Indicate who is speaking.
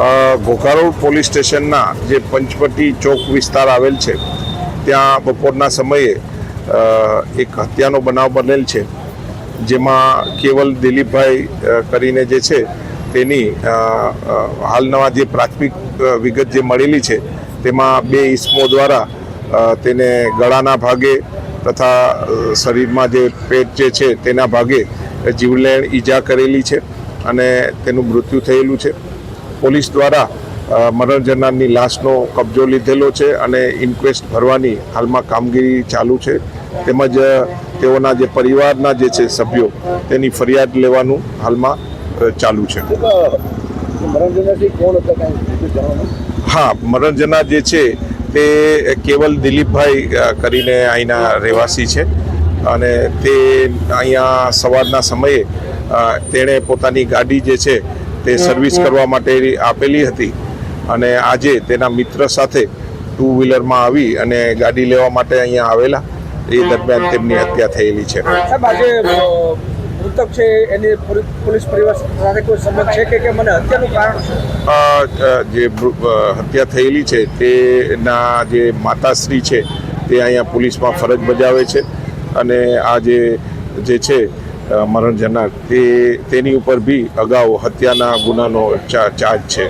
Speaker 1: Ghogha Road police સ્ટેશનના જે પંચવટી ચોક વિસ્તાર આવેલ છે, ત્યાં બપોરના સમયે એક હત્યાનો બનાવ બનેલ છે, જેમાં કેવલ દિલીપભાઈ કરીને જે છે, તેની હાલના જે પ્રાથમિક વિગત જે મળેલી છે, તેમાં બે ઈસમો દ્વારા તેને ગળાના ભાગે તથા શરીરમાં જે પેટ જે છે તેના ભાગે જીવલેણ ઈજા કરેલી છે અને તેનું મૃત્યુ થયેલું છે. પોલીસ દ્વારા અ, મરણ જનારની લાશનો કબજો લીધેલો છે અને ઇન્ક્વેસ્ટ ભરવાની હાલમાં કામગીરી ચાલુ છે. તેમજ તેઓના જે પરિવારના જે છે સભ્યો તેની ફરિયાદ લેવાનું હાલમાં ચાલુ છે. હા મરણજના જે છે તે કેવલ દિલીપભાઈ કરીને અહીંના રહેવાસી છે. અને તે અહીંયા સવારના સમયે તેણે પોતાની ગાડી જે છે તે સર્વિસ કરવા માટે આપેલી હતી. અને આજે તેના મિત્ર સાથે ટુ વ્હીલરમાં આવી અને ગાડી લેવા માટે અહીંયા આવેલા. એ દરમિયાન તેમની હત્યા થયેલી છે.
Speaker 2: સાહેબ આજે અ, મૃતક છે એની પોલીસ પરિવાર સાથે કોઈ સંબંધ છે કે કે મને હત્યાનું કારણ શું?
Speaker 1: અ, અ, જે હત્યા થયેલી છે તેના જે માતાશ્રી છે તે અહીંયા પોલીસમાં ફરજ બજાવે છે. અને આ જે જે છે મરણ જનાર. તે તેની ઉપર બી અગાઉ હત્યાના ગુનાનો ચાર્જ છે.